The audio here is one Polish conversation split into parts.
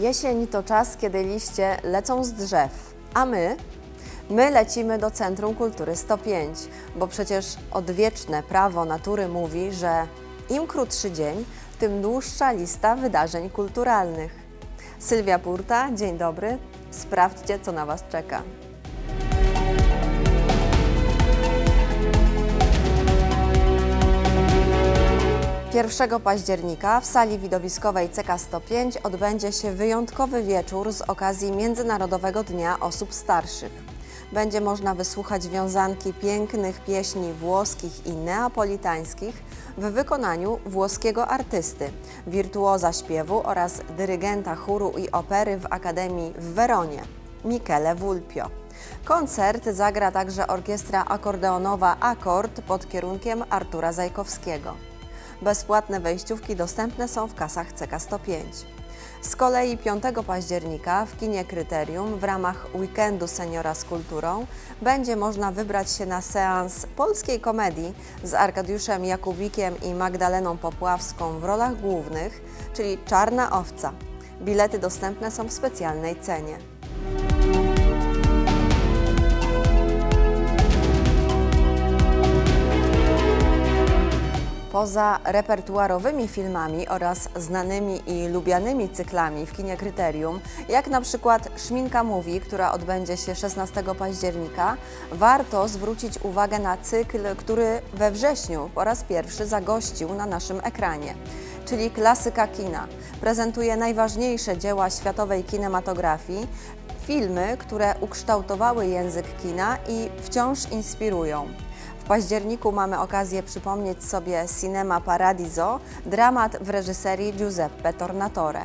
Jesień to czas, kiedy liście lecą z drzew, a my, my lecimy do Centrum Kultury 105, bo przecież odwieczne prawo natury mówi, że im krótszy dzień, tym dłuższa lista wydarzeń kulturalnych. Sylwia Purta, dzień dobry. Sprawdźcie, co na Was czeka. 1 października w sali widowiskowej CK105 odbędzie się wyjątkowy wieczór z okazji Międzynarodowego Dnia Osób Starszych. Będzie można wysłuchać wiązanki pięknych pieśni włoskich i neapolitańskich w wykonaniu włoskiego artysty, wirtuoza śpiewu oraz dyrygenta chóru i opery w Akademii w Weronie, Michele Vulpio. Koncert zagra także orkiestra akordeonowa Akord pod kierunkiem Artura Zajkowskiego. Bezpłatne wejściówki dostępne są w kasach CK105. Z kolei 5 października w kinie Kryterium w ramach weekendu Seniora z Kulturą będzie można wybrać się na seans polskiej komedii z Arkadiuszem Jakubikiem i Magdaleną Popławską w rolach głównych, czyli Czarna Owca. Bilety dostępne są w specjalnej cenie. Poza repertuarowymi filmami oraz znanymi i lubianymi cyklami w kinie Kryterium, jak na przykład Szminka Mówi, która odbędzie się 16 października, warto zwrócić uwagę na cykl, który we wrześniu po raz pierwszy zagościł na naszym ekranie, czyli klasyka kina. Prezentuje najważniejsze dzieła światowej kinematografii, filmy, które ukształtowały język kina i wciąż inspirują. W październiku mamy okazję przypomnieć sobie Cinema Paradiso, dramat w reżyserii Giuseppe Tornatore.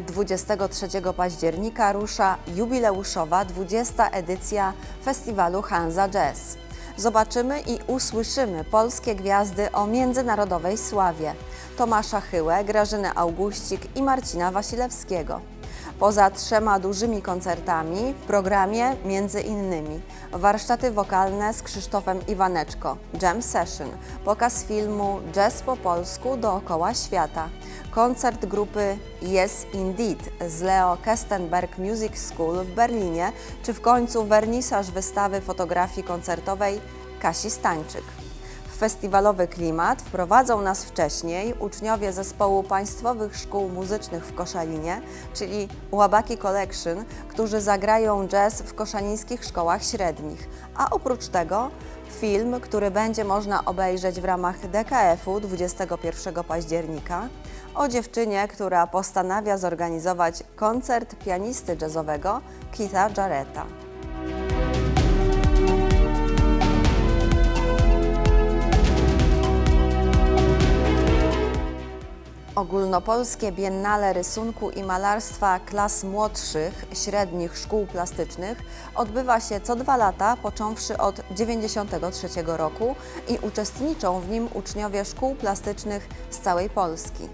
Dwudziestego 23 października rusza jubileuszowa 20. edycja festiwalu Hansa Jazz. Zobaczymy i usłyszymy polskie gwiazdy o międzynarodowej sławie. Tomasza Chyłę, Grażynę Auguścik i Marcina Wasilewskiego. Poza trzema dużymi koncertami w programie między innymi warsztaty wokalne z Krzysztofem Iwaneczko, Jam Session, pokaz filmu Jazz po polsku dookoła świata, koncert grupy Yes Indeed z Leo Kestenberg Music School w Berlinie, czy w końcu wernisaż wystawy fotografii koncertowej Kasi Stańczyk. Festiwalowy klimat wprowadzą nas wcześniej uczniowie zespołu Państwowych Szkół Muzycznych w Koszalinie, czyli Łabaki Collection, którzy zagrają jazz w koszalińskich szkołach średnich. A oprócz tego film, który będzie można obejrzeć w ramach DKF-u 21 października o dziewczynie, która postanawia zorganizować koncert pianisty jazzowego Keitha Jarretta. 'Ogólnopolskie Biennale Rysunku i Malarstwa klas młodszych, średnich szkół plastycznych odbywa się co dwa lata, począwszy od 1993 roku i uczestniczą w nim uczniowie szkół plastycznych z całej Polski.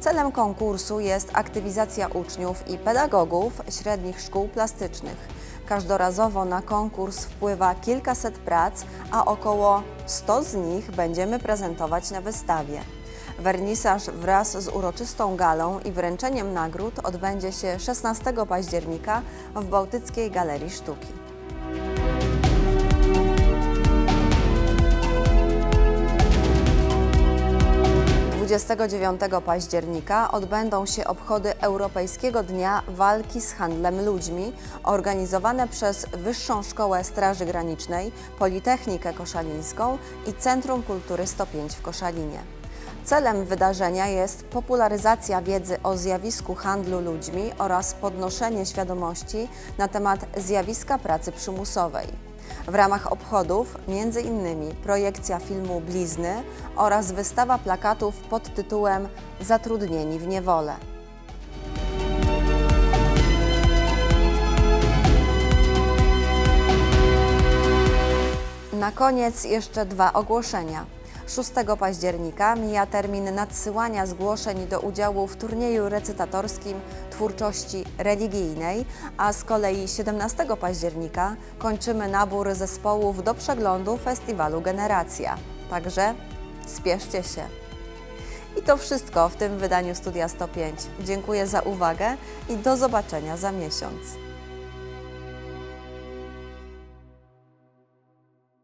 Celem konkursu jest aktywizacja uczniów i pedagogów średnich szkół plastycznych. Każdorazowo na konkurs wpływa kilkaset prac, a około 100 z nich będziemy prezentować na wystawie. Wernisaż wraz z uroczystą galą i wręczeniem nagród odbędzie się 16 października w Bałtyckiej Galerii Sztuki. Dwudziestego 29 października odbędą się obchody Europejskiego Dnia Walki z Handlem Ludźmi, organizowane przez Wyższą Szkołę Straży Granicznej, Politechnikę Koszalińską i Centrum Kultury 105 w Koszalinie. Celem wydarzenia jest popularyzacja wiedzy o zjawisku handlu ludźmi oraz podnoszenie świadomości na temat zjawiska pracy przymusowej. W ramach obchodów innymi projekcja filmu Blizny oraz wystawa plakatów pod tytułem Zatrudnieni w niewolę. Na koniec jeszcze dwa ogłoszenia. 6 października mija termin nadsyłania zgłoszeń do udziału w turnieju recytatorskim twórczości religijnej, a z kolei 17 października kończymy nabór zespołów do przeglądu festiwalu Generacja. Także spieszcie się. I to wszystko w tym wydaniu Studia 105. Dziękuję za uwagę i do zobaczenia za miesiąc.